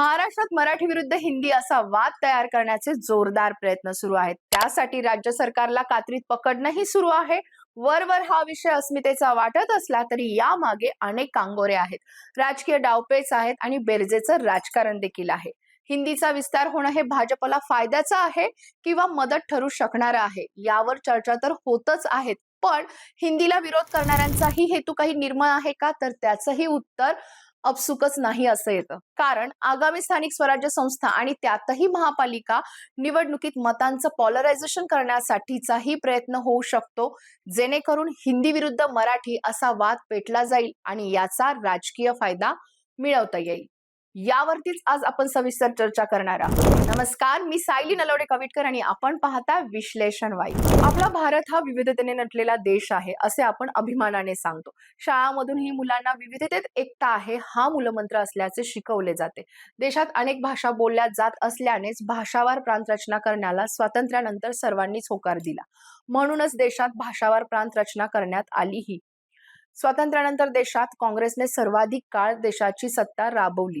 महाराष्ट्रात मराठी विरुद्ध हिंदी असा वाद तयार करण्याचे जोरदार प्रयत्न सुरू आहेत. त्यासाठी राज्य सरकारला कात्रीत पकडणंही सुरू आहे. वरवर हा विषय अस्मितेचा वाटत असला तरी यामागे अनेक कांगोरे आहेत. राजकीय डावपेच आहेत आणि बेरजेचं राजकारण देखील आहे. हिंदीचा विस्तार होणं हे भाजपला फायद्याचं आहे किंवा मदत ठरू शकणार आहे यावर चर्चा तर होतच आहेत. पण हिंदीला विरोध करणाऱ्यांचाही हेतू काही निर्मळ आहे का? तर त्याचंही उत्तर अपसुकच नाही असं येतं. कारण आगामी स्थानिक स्वराज्य संस्था आणि त्यातही महापालिका निवडणुकीत मतांचं पॉलरायझेशन करण्यासाठीचाही प्रयत्न होऊ शकतो. जेणेकरून हिंदी विरुद्ध मराठी असा वाद पेटला जाईल आणि याचा राजकीय फायदा मिळवता येईल. यावरतीच आज आपण सविस्तर चर्चा करणार आहोत. नमस्कार मी सायली नलवडे कविटकर आणि आपण पाहता विश्लेषण वाई. आपला भारत हा विविधतेने नटलेला देश आहे असे आपण अभिमानाने सांगतो. शाळामधूनही मुलांना विविधतेत एकता आहे हा मूलमंत्र असल्याचे शिकवले जाते. देशात अनेक भाषा बोलल्या जात असल्यानेच भाषावार प्रांत रचना करण्याला स्वातंत्र्यानंतर सर्वांनीच होकार दिला. म्हणूनच देशात भाषावार प्रांत रचना करण्यात आलीही. स्वातंत्र्यानंतर देशात काँग्रेसने सर्वाधिक काळ देशाची सत्ता राबवली.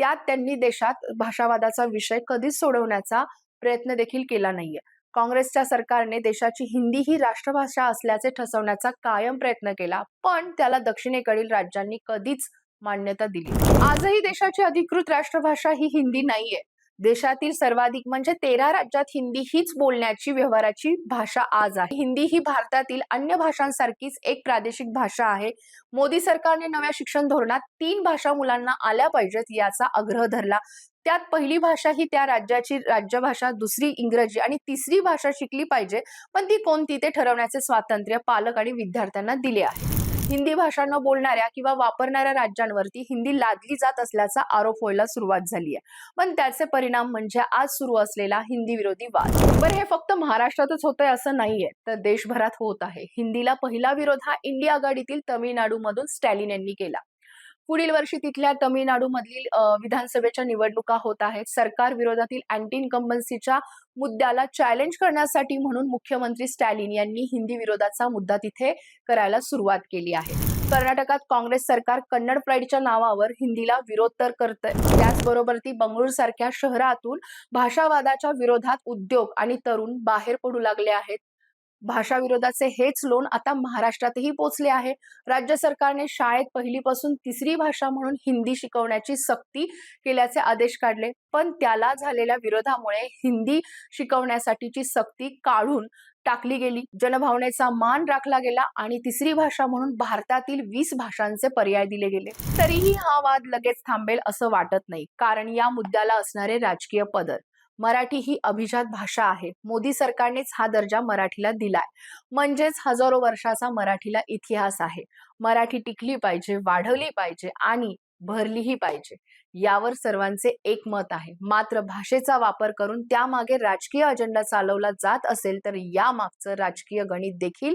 त्यात त्यांनी देशात भाषावादाचा विषय कधीच सोडवण्याचा प्रयत्न देखील केला नाहीये. काँग्रेसच्या सरकारने देशाची हिंदी ही राष्ट्रभाषा असल्याचे ठसवण्याचा कायम प्रयत्न केला पण त्याला दक्षिणेकडील राज्यांनी कधीच मान्यता दिली आजही देशाची अधिकृत राष्ट्रभाषा ही हिंदी नाहीये. देशातील सर्वाधिक म्हणजे तेरा राज्यात हिंदी हीच बोलण्याची व्यवहाराची भाषा आज आहे. हिंदी ही भारतातील अन्य भाषांसारखीच एक प्रादेशिक भाषा आहे. मोदी सरकारने नव्या शिक्षण धोरणात तीन भाषा मुलांना आल्या पाहिजेत याचा आग्रह धरला. त्यात पहिली भाषा ही त्या राज्याची राज्यभाषा दुसरी इंग्रजी आणि तिसरी भाषा शिकली पाहिजे पण ती कोणती ते ठरवण्याचे स्वातंत्र्य पालक आणि विद्यार्थ्यांना दिले आहे. हिंदी भाषा न बोलणाऱ्या किंवा वापरणाऱ्या राज्यांवरती हिंदी लादली जात असल्याचा आरोप व्हायला सुरुवात झाली आहे. पण त्याचे परिणाम म्हणजे आज सुरू असलेला हिंदी विरोधी वाद. बरं हे फक्त महाराष्ट्रातच होतंय असं नाहीये तर देशभरात होत आहे. हिंदीला पहिला विरोध हा इंडिया आघाडीतील तमिळनाडूमधून स्टॅलिन यांनी केला. पुढील वर्षी तिथल्या तमिळनाडूमधील विधानसभेच्या निवडणुका होत आहेत. सरकार विरोधातील अँटी इन्कम्बन्सीच्या मुद्द्याला चॅलेंज करण्यासाठी म्हणून मुख्यमंत्री स्टॅलिन यांनी हिंदी विरोधाचा मुद्दा तिथे करायला सुरुवात केली आहे. कर्नाटकात काँग्रेस सरकार कन्नड प्राईडच्या नावावर हिंदीला विरोध तर करतंय. त्याचबरोबर ती बंगळूर सारख्या शहरातून भाषावादाच्या विरोधात उद्योग आणि तरुण बाहेर पडू लागले आहेत. भाषा विरोधाचे हेच लोन आता महाराष्ट्रातही पोचले आहे. राज्य सरकारने शाळेत पहिलीपासून तिसरी भाषा म्हणून हिंदी शिकवण्याची सक्ती केल्याचे आदेश काढले. पण त्याला झालेल्या विरोधामुळे हिंदी शिकवण्यासाठीची सक्ती काढून टाकली गेली. जनभावनेचा मान राखला गेला आणि तिसरी भाषा म्हणून भारतातील वीस भाषांचे पर्याय दिले गेले. तरीही हा वाद लगेच थांबेल असं वाटत नाही. कारण या मुद्द्याला असणारे राजकीय पदर. मराठी ही अभिजात भाषा आहे. मोदी सरकारनेच हा दर्जा मराठीला दिलाय. म्हणजेच हजारो वर्षाचा मराठीला इतिहास आहे. मराठी टिकली पाहिजे वाढवली पाहिजे आणि भरलीही पाहिजे. यावर सर्वांचे एक मत आहे. मात्र भाषेचा वापर करून त्यामागे राजकीय अजेंडा चालवला जात असेल तर या मागचं राजकीय गणित देखील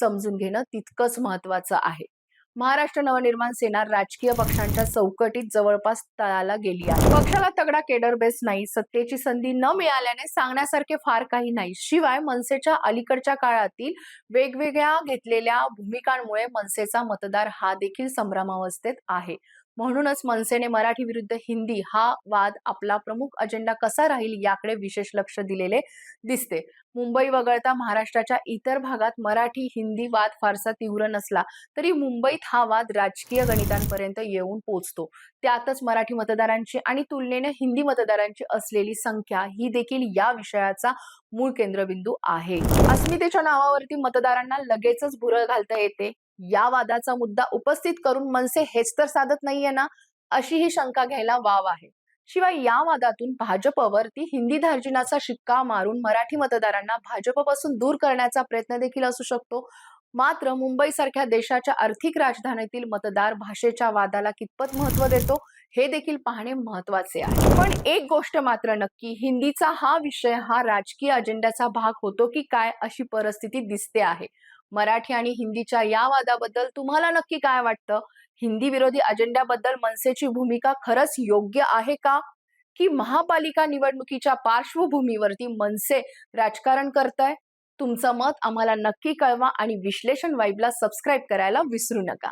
समजून घेणं तितकंच महत्वाचं आहे. महाराष्ट्र नवनिर्माण सेना राजकीय पक्षांच्या चौकटीत जवळपास तळाला गेली आहे. पक्षाला तगडा केडर बेस नाही सत्तेची संधी न मिळाल्याने सांगण्यासारखे फार काही नाही. शिवाय मनसेच्या अलीकडच्या काळातील वेगवेगळ्या घेतलेल्या भूमिकांमुळे मनसेचा मतदार हा देखील संभ्रमावस्थेत आहे. म्हणूनच मनसेने मराठी विरुद्ध हिंदी हा वाद आपला प्रमुख अजेंडा कसा राहील याकडे विशेष लक्ष दिलेले दिसते. मुंबई वगळता महाराष्ट्राच्या इतर भागात मराठी हिंदी वाद फारसा तीव्र नसला तरी मुंबईत हा वाद राजकीय गणितांपर्यंत येऊन पोचतो. त्यातच मराठी मतदारांची आणि तुलनेने हिंदी मतदारांची असलेली संख्या ही देखील या विषयाचा मूळ केंद्रबिंदू आहे. अस्मितेच्या नावावरती मतदारांना लगेचच भुरळ घालता येते. या वादाचा मुद्दा उपस्थित करून मनसे हेच तर साधत नाहीये ना? अशी ही शंका घ्यायला वाव आहे. शिवाय या वादातून भाजपवरती हिंदी धार्जिनाचा शिक्का मारून मराठी मतदारांना भाजपपासून दूर करण्याचा प्रयत्न देखील असू शकतो. मात्र मुंबईसारख्या देशाच्या आर्थिक राजधानीतील मतदार भाषेच्या वादाला कितपत महत्त्व देतो हे देखील पाहणे महत्त्वाचे आहे. पण एक गोष्ट मात्र नक्की हिंदीचा हा विषय हा राजकीय अजेंड्याचा भाग होतो की काय अशी परिस्थिती दिसते आहे. मराठी आणि हिंदीच्या या वादाबद्दल तुम्हाला नक्की काय वाटतं? हिंदी विरोधी अजेंड्याबद्दल मनसेची भूमिका खरंच योग्य आहे का? की महापालिका निवडणुकीच्या पार्श्वभूमीवरती मनसे राजकारण करताय? तुमचं मत आम्हाला नक्की कळवा आणि विश्लेषण वाईबला सबस्क्राईब करायला विसरू नका.